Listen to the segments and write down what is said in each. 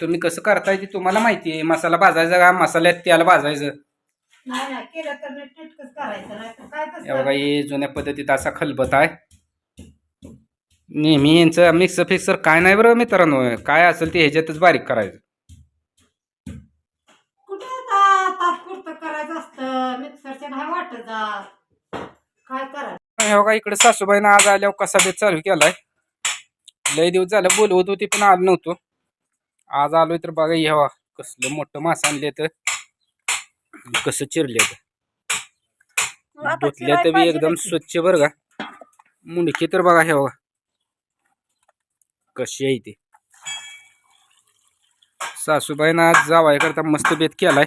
तुम्ही कसं करताय ते तुम्हाला माहिती आहे. मसाला भाजायचा का? मसाल्यात त्याला भाजायचं. नाही नाही केलं तर नीट नीटकंच करायचं नाही तर काय या बघा हे जुन्या पद्धतीत असा खलबत आहे. नेहमी यांचं मिक्सर फिक्सर काय नाही बरं मित्रांनो. काय असेल ते ह्याच्यातच बारीक करायचं. कुठं आता तात्पुरतं करायचं असतं? मिक्सरच्या नाही वाटत जात. काय करायचं? हे बघा इकडे सासूबाईनं आज आल्यावर कसा बेत चालू केलाय. लय दिवस झालं बोलवत होती पण आलो नव्हतो. आज आलोय तर बघा बघा कसलं मोठं मास आणले तर. कसं चिरले तर. आता धुतल्या तर बी एकदम. स्वच्छ बरं का. मुंडकी तर बघा हे बघा. कशी आहे ती. सासूबाईनं आज जावाय करता मस्त बेत केलाय.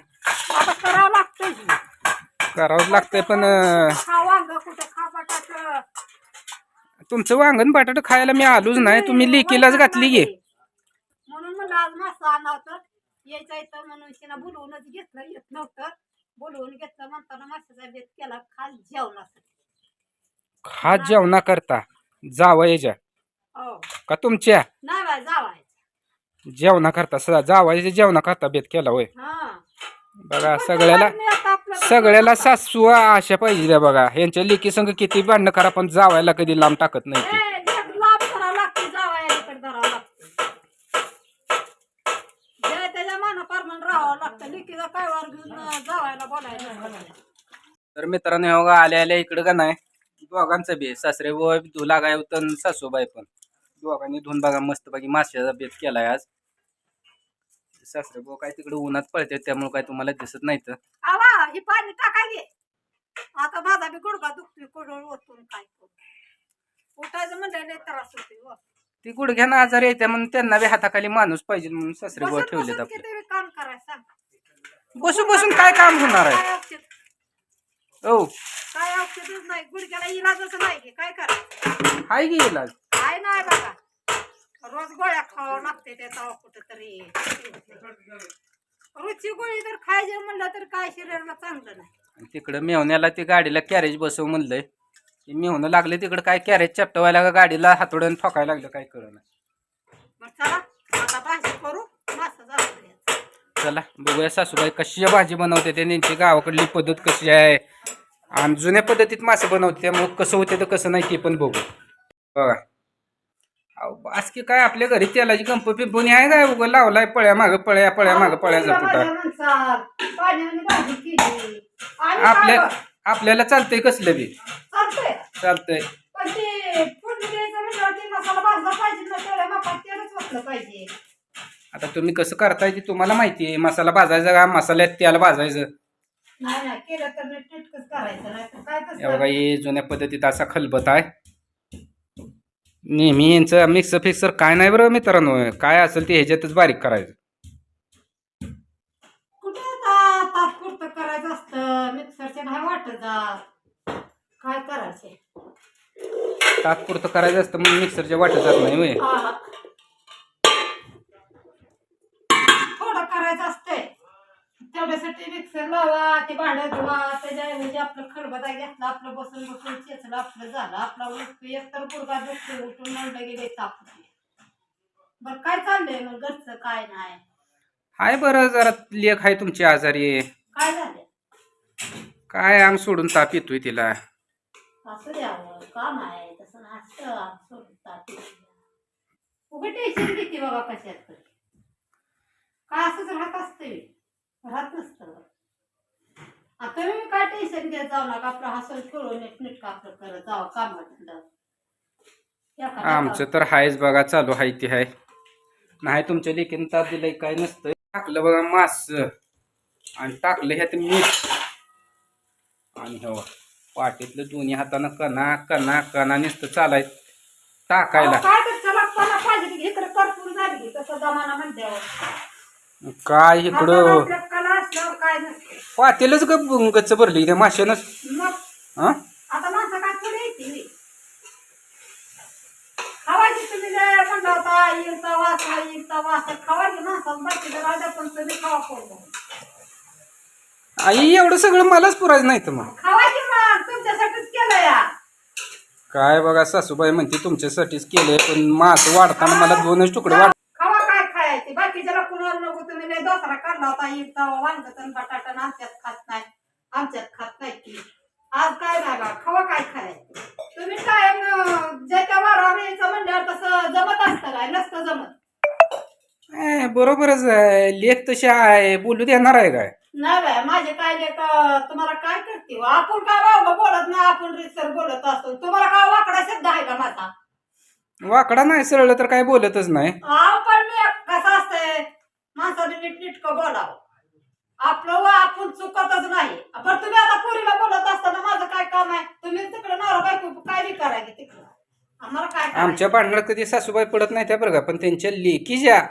करावंच लागतंय पण तुमचं वांगण बटाट खायला मी आलोच नाही. तुम्ही लेकीलाच घातली गे म्हणून मासा आणावतं यायचं येतं म्हणून शिना बोलवूनच घेतलं येत नव्हतं. बोलवून घेतलं म्हणताना माशाचा बेत केला खास जेवणासाठी. हा जेवणा करता जावयाच्या हो. का तुमच्या? नाही बाय जावायचं. जेवणा करता स जावयाच्या जेवणा करता बेत केला होय? हा. बघा सगळ्याला सगळ्याला सासू अशा पाहिजे बघा. यांच्या लेकी संग किती भांडणं करा पण जावायला कधी लांब टाकत नाही ती लाभ करावं लागते जावायला इकडे धरावं लागतं जे त्याच्या मानाप्रमाणे राहावं लागतं लिकीचा काय वार घेऊन जावायला बोलायला तर मित्रांनो हे बघा आल्या आल्या इकडं का नाही? दोघांचं बी सासरे व धुला लागाय होतं सासूबाई पण. दोघांनी धुवून बघा मस्त बाकी माश्याचा बेत केलाय आज. सासरे भाऊ काय तिकडे उन्हात पळते त्यामुळे काय तुम्हाला दिसत नाही तर आवा हे पाणी टाकाय घे. आता माझा बी दुखतोय कोडोळ ओतून काय उठायचं म्हणलं त्रास होतोय हो. ती गुडघ्यानं आजार येते म्हणून त्यांना बी हाताखाली माणूस पाहिजे म्हणून सासरे भाऊ बसून ठेवलेत बसून आपले. किती बी काम करायचं सांग. बसून बसून काय काम होणार आहे? हो काय औषधच नाही. गुडघ्याला इलाजच नाही की काय करायचं? हाय की इलाज? काय नाही बघा रोज गोळ्या खावा लागते त्याचा कुठं तरी रोजची गोळी तर खायची म्हणलं तर काय शरीराला चांगलं नाही. आणि तिकडं मेवण्याला ती गाडीला कॅरेज बसव म्हणलंय. ते मेवणं लागले तिकडं काय कॅरेज चपटवायला का गाडीला हातोड्यानं ठोकायला लागलं काय कळलं मग चला आता भाजी करू. चला बघूया सासूबाई कशी भाजी बनवते ते त्यांची गावाकडली पद्धत कशी आहे. आणि जुन्या पद्धतीत मासे बनवते त्यामुळे कसं होते तर कसं नाही ते पण बघू. बघा. अहो बास की काय आपल्या घरी तेलाची कंप पिंपणी आहे काय? उगं लावलाय पळ्या मागं पळ्या पळ्या मागं पळ्या जपुटा आपल्या आपल्याला चालतंय कसलं बी. चालतंय. मसाला पाहिजे. आता तुम्ही कसं करताय ते तुम्हाला माहिती आहे. मसाला भाजायचा का? मसाल्यात त्याला भाजायचं. नाही नाही केलं तर नीट नीटकंच करायचं नाही तर काय या बघा हे जुन्या पद्धतीत असा खलबत आहे. नेहमी यांचं मिक्सर फिक्सर काय नाही बरं मित्रांनो. काय असेल ते ह्याच्यातच बारीक करायचं. कुठं आता तात्पुरतं करायचं असतं? मिक्सरच्या नाही वाटत जात. काय करायचे? तात्पुरतं करायचं असतं म्हणून मिक्सरच्या वाटत जात नाही होय. हा. थोडं करायचं असतंय तेवढ्यासाठी मिक्सर लावा ते भांडं धुवा त्याच्याऐवजी आपलं खरबता घेतलं आपलं बसून बसून चेचलं आपलं झालं आपला उठतो एकतर गुडगा दुखतो उठून म्हणलं गेले ताप बरं काय चाललंय मग घरचं काय नाही? हाय बरं जरा लेख आहे तुमची आजारी. काय झालं? काय अंग सोडून ताप येतोय तिला. असं द्यावं काम आहे तसं नसतं सोडून ताप. उभे टेन्शन घेते बाबा कशात काय असंच राहत असते राहत नसतं आता तुम्ही काय टेन्शन घेत जाऊ नका आपलं हसून खेळून नीट नीट आपलं करत जावं आमचं तर हायच बघा चालू हाय ते हाय. नाही तुमच्या लेखीन ताप दिलंय काय नसतं टाकलं बघा मास. आणि टाकलं ह्यात मीठ. आणि हो पाटीतलं दोन्ही हातानं कणा कणा कणा नुसतं चालाय टाकायला. काय इकडे? जमाना म्हणल्यावर काय इकडं हाताला आपल्या कला असल्यावर काय नसतं. पातेलच ग गच्च भरली त्या माशानं मग? हा? आता माणसं काय थोडी येते खावायची तुम्ही लय म्हणला होता येलचा वास आहे येलचा वास आहे. खावायची माणसं बाकी राजा पण तुम्ही खावा पडतो आई एवढं सगळं मलाच पुरायचं नाही तर मग. खावायची मग तुमच्यासाठीच केलं या. काय बघा सासूबाई म्हणते तुमच्यासाठीच केलंय पण मास वाढताना मला दोनच तुकडे वाढ बाकीच्याला कुणा तुम्ही लय दोसरा काढला होता. इथं वांगत आणि बटाटा आणि आमच्यात खात नाही. आमच्यात खात नाही की आज काय नाही बा खवा काय खायचं? तुम्ही काय ज्याच्या वारावर यायचं म्हणल्यावर तसं जमत असतं काय? नसतं जमत. ए, बरोबरच आहे. लेख तशी आहे. बोलू देणार आहे काय? नाही बाय माझे काय लेख तुम्हाला काय करते हो? आपण काय वावं बोलत नाही. आपण रिसर बोलत असतो. तुम्हाला काय वाकडा शब्द आहे का माझा? वाकडा नाही सरळ तर काय बोलतच नाही. अहो पण मी कसं असतंय? माणसाने नीट नीटकं बोलावं? आपलं व आपण चुकतच नाही. बरं तुम्ही आता पुरीला बोलत असताना माझं काय काम आहे? तुम्ही तिकडे नवरा बायको काय करायचे तिकडं. आम्हाला काय? आमच्या भांडणात कधी सासूबाई पडत नाही त्या बरं का पण त्यांच्या लेकी ज्या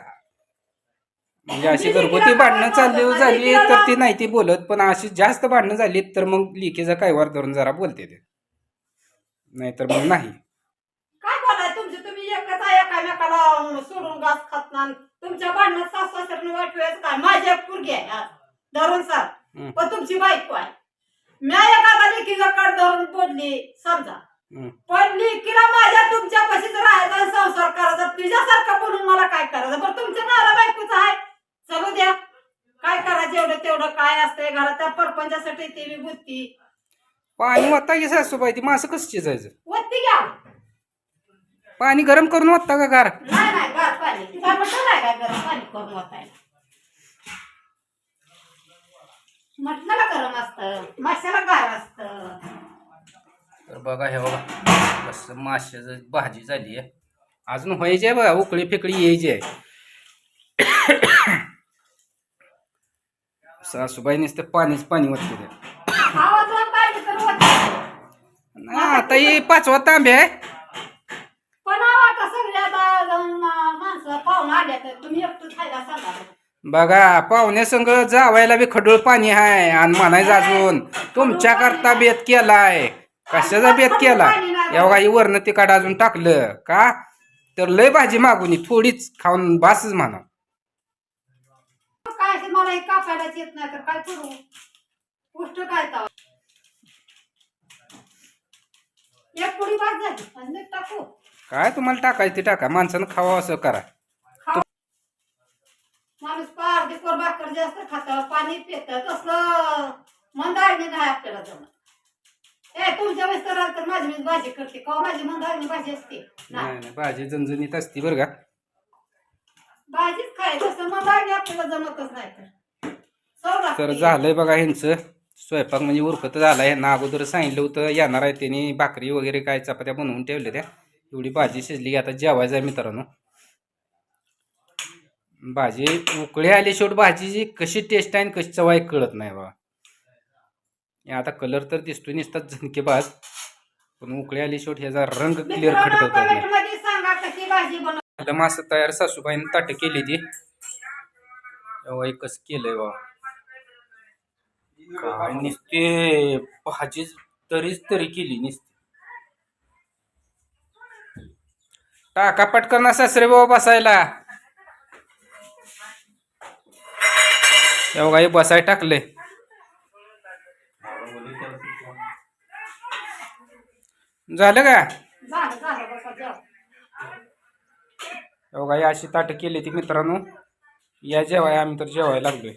म्हणजे अशी घरगुती भांडणं चालली झाली तर ती नाही ती बोलत पण अशी जास्त भांडणं झाली तर मग लेकीचा कायवार धरून जरा बोलते ते. नाहीतर मग नाही. काय बोलाय तुमचे तुम्ही एकच एकामेकाला सोडून घास खात नाही. तुमच्या भांडणात सासू सासऱ्याने वाट वेळेस काय? माझी एक पोरगी आहे आज, धरून सार. पण तुमची बायको आहे. मी एखादा लेखीचा कड धरून बोलली? समजा. पण लेकीला माझ्या तुमच्या पशीच राहायचा संसार करायचा तुझ्यासारखं बोलून मला काय करायचं? बरं तुमच्या नाला बायकोच आहे. चलू द्या. काय करायचं? एवढं तेवढं काय असतंय घरात? त्या परपंचासाठी ते मी बुद्धी पाणी वाटता की सासूबाई ती मासं कसं शिजायचं? वत्ती घ्या. पाणी गरम करून वाटता का गार? नाही. पाणी. तिला म्हटलं गरम पाणी करून म्हटलं ना गरम असतं माशाला गार असतं. तर बघा हे बघा. कसं माशाचं भाजी झाली आहे. अजून व्हायची आहे बघा उकळी फेकळी यायची आहे. सासूबाई नुसतं पाणीच पाणी वाटते आवाज पाहिजे तर. नाही, आता ही पाचवा तांबे आहे पण अहो, आता सगळे आता जाऊन मा- माणसं पाहून आल्या तर तुम्ही एकटं खायला सांगा बघा पाहुण्या संग जावायला बी खडूळ पाणी आहे आणि म्हणायचं अजून तुमच्या करता बेत केलाय. कशाचा बेत केला? एवढा ही वरण तिकाड अजून टाकलं का? तर लय भाजी मागून थोडीच खाऊन बासच म्हणा. काय ते मला हे कापायलाच येत नाही तर काय करू? गोष्ट काय तर? एक पुडी बाद झाली आणि मीठ टाकू. काय तुम्हाला टाकायचं ते टाका माणसानं खावा असं करा. माणूस पार दिकोर भाकर जास्त खात पाणी पित तसलं मंदाळणी नाही आपल्याला जमत. ए तुमच्या वेळेस तर तर माझी मी भाजी करते का माझी मंदाळणी भाजी असते. नाही. नाही नाही भाजी झणझणीत असती बरं का. भाजीच खाय तसं मंदाळणी आपल्याला जमतच नाही तर. तर झालंय बघा ह्यांचं. स्वयंपाक म्हणजे उरकत झाला ह्यांना अगोदर सांगितलं होतं येणार आहे त्यांनी भाकरी वगैरे काय चपात्या बनवून ठेवल्या त्या. एवढी भाजी शिजली आता जेवायचं आहे मित्रांनो. भाजी उकळी आली शेवट भाजीची कशी टेस्ट आहे आणि कशी चव आहे कळत नाही हे आता कलर तर दिसतोय नुसतात झणकेबाज पण उकळी आली शेवट ह्याचा रंग क्लिअर नाही. आता मासं तयार सासूबाईने ताट केली ती. तेव्हा एकच केलंय बा काय नुसते भाजी तरीच तरी केली नुसती. टाका पटकन सासरे बाबा बसायला. बघा हे बसाय टाकले झालं का? बघा ही अशी ताटं केली ती मित्रांनो. या जेवाय आम्ही तर जेवायला लागलोय.